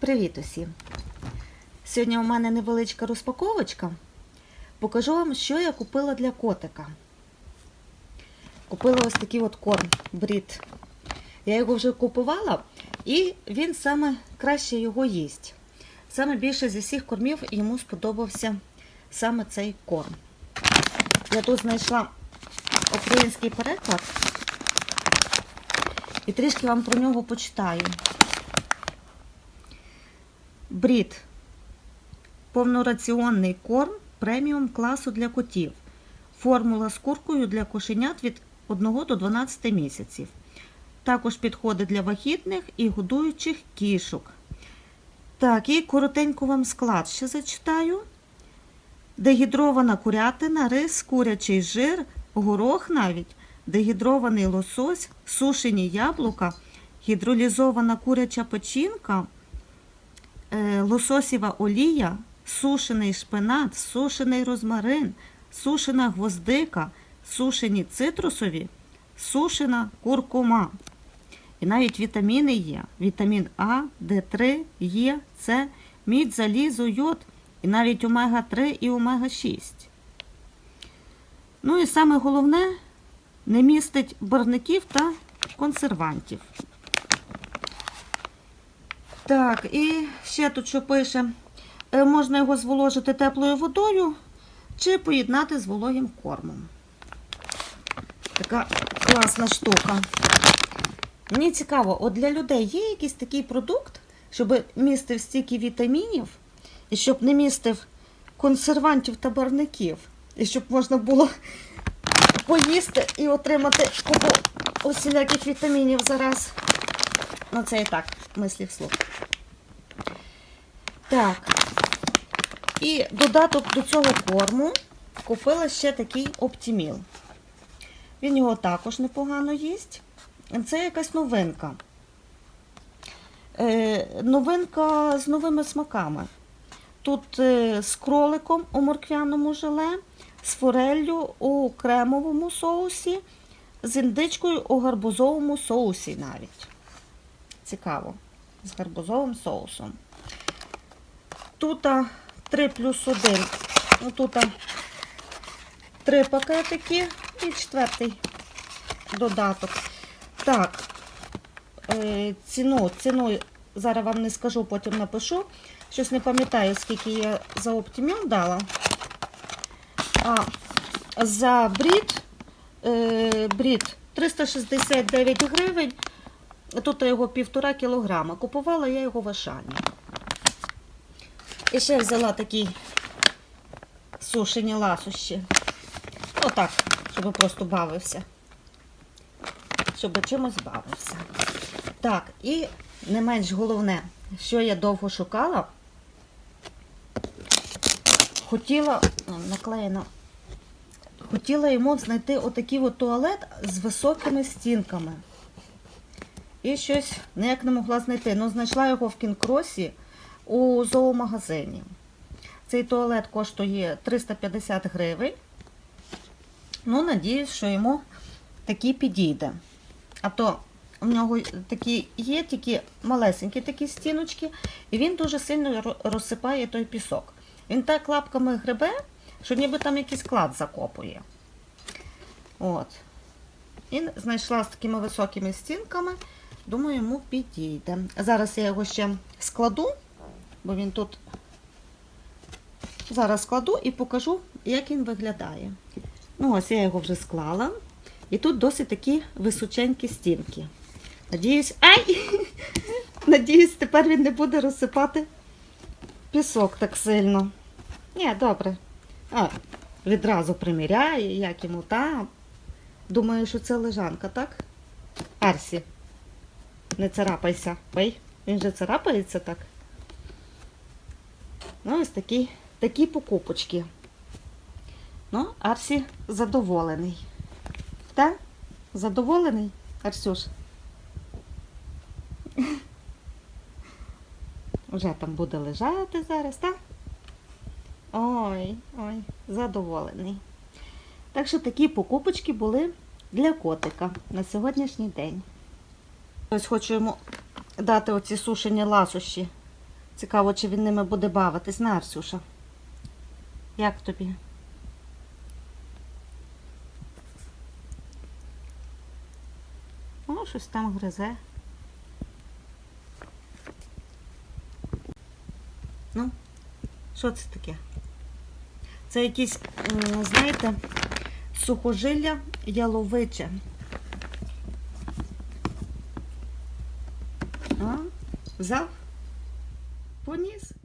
Привіт усім! Сьогодні у мене невеличка розпаковочка. Покажу вам, що я купила для котика. Купила ось такий от корм брід. Я його вже купувала, і він саме краще його їсть. Саме більше зі всіх кормів йому сподобався саме цей корм. Я тут знайшла український переклад і трішки вам про нього почитаю. Брід. Повнораціонний корм преміум класу для котів. Формула з куркою для кошенят від 1 до 12 місяців. Також підходить для вагітних і годуючих кішок. Так, і коротенько вам склад ще зачитаю. Дегідрована курятина, рис, курячий жир, горох навіть, дегідрований лосось, сушені яблука, гідролізована куряча печінка, лососєва олія, сушений шпинат, сушений розмарин, сушена гвоздика, сушені цитрусові, сушена куркума. І навіть вітаміни є. Вітамін А, Д3, Е, С, мідь, залізо, йод, і навіть омега-3 і омега-6. Ну і саме головне, не містить барників та консервантів. Так, і ще тут що пише, е, можна його зволожити теплою водою чи поєднати з вологим кормом. Така класна штука. Мені цікаво, от для людей є якийсь такий продукт, щоб містив стільки вітамінів, і щоб не містив консервантів та барників, і щоб можна було поїсти і отримати купу усіляких вітамінів зараз. Ну, це і так, мислі вслух. Так. І додаток до цього корму купила ще такий оптіміл. Він його також непогано їсть. Це якась новинка. Е, новинка з новими смаками. Тут е, з кроликом у морквяному желе, з фореллю у кремовому соусі, з індичкою у гарбузовому соусі навіть. Цікаво. З гарбузовим соусом. Тут 3 плюс 1. Ну, Тут 3 пакетики і четвертий додаток. Так, е, ціну, ціну зараз вам не скажу, потім напишу. Щось не пам'ятаю, скільки я за оптиміум дала. А за брід, е, брід 369 гривень. Тут його півтора кілограма. Купувала я його в Ашані. І ще взяла такі сушені ласощі. Отак, щоб просто бавився. Щоб чимось бавився. Так, і не менш головне, що я довго шукала. Хотіла, о, наклеєно, хотіла йому знайти отакий от туалет з високими стінками. І щось ніяк не могла знайти. Ну, знайшла його в кінкросі у зоомагазині. Цей туалет коштує 350 гривень. Ну, надіюсь, що йому такий підійде. А то у нього такі є тільки малесенькі такі стіночки, і він дуже сильно розсипає той пісок. Він так лапками гребе, що ніби там якийсь клад закопує. От. І знайшла з такими високими стінками. Думаю, йому підійде. Зараз я його ще складу, бо він тут зараз складу і покажу, як він виглядає. Ну, ось я його вже склала. І тут досить такі височенькі стінки. Надіюсь, ай! Надіюсь, тепер він не буде розсипати пісок так сильно. Ні, добре. А, відразу приміряє, як йому там. Думаю, що це лежанка, так? Арсі. Не царапайся. Ой, він же царапається так. Ну, ось такі, такі покупочки. Ну, Арсі задоволений. Так? Задоволений, Арсюш? Вже там буде лежати зараз, так? Ой, ой, задоволений. Так що такі покупочки були для котика на сьогоднішній день. Ось хочу йому дати оці сушені ласощі Цікаво, чи він ними буде бавитись, на, Арсюша. Як тобі? О, щось там гризе. Ну, що це таке? Це якісь, знаєте, сухожилля яловиче. А? Взяв? Conheço.